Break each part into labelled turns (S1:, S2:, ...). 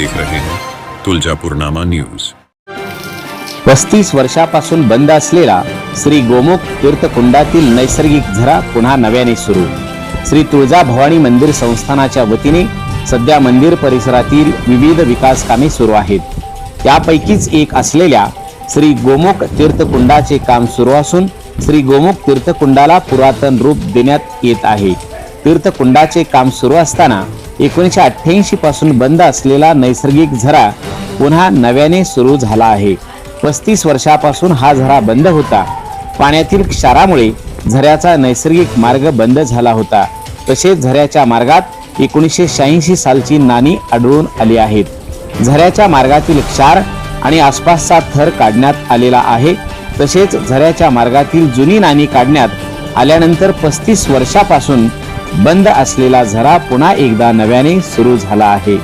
S1: देख रहे हैं। तुलजापूरनामा न्यूज।
S2: पस्तीस वर्षापासून बंद असलेला श्री गोमुख तीर्थकुंडातील नैसर्गिक झरा पुन्हा नव्याने सुरू. श्री तुळजा भवानी मंदिर संस्थानाच्या वतीने सध्या मंदिर परिसरातील विविध विकास कामे सुरू आहेत. त्यापैकीच एक असलेल्या श्री गोमुख तीर्थकुंडाचे काम सुरू असून श्री गोमुख तीर्थकुंडाला पुरातन रूप देण्यात येत आहे. तीर्थकुंडाचे काम सुरू असताना एकोणीसशे अठ्ठ्याऐंशी पासून बंद असलेला नैसर्गिक झरा पुन्हा नव्याने सुरू झाला आहे. पस्तीस वर्षापासून हा झरा बंद होता. पाण्यातील क्षारामुळे झऱ्याचा नैसर्गिक मार्ग बंद झाला होता. तसेच झऱ्याच्या मार्गात एकोणीसशे शहाऐंशी सालची नाणी आढळून आली आहेत. झऱ्याच्या मार्गातील क्षार आणि आसपासचा थर काढण्यात आलेला आहे. तसेच झऱ्याच्या मार्गातील जुनी नाणी काढण्यात आल्यानंतर पस्तीस वर्षापासून बंद असलेला झरा पुन्हा एकदा नव्याने सुरू झाला आहे.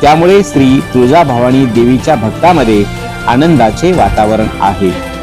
S2: त्यामुळे श्री तुळजाभवानी देवीच्या भक्तामध्ये आनंदाचे वातावरण आहे.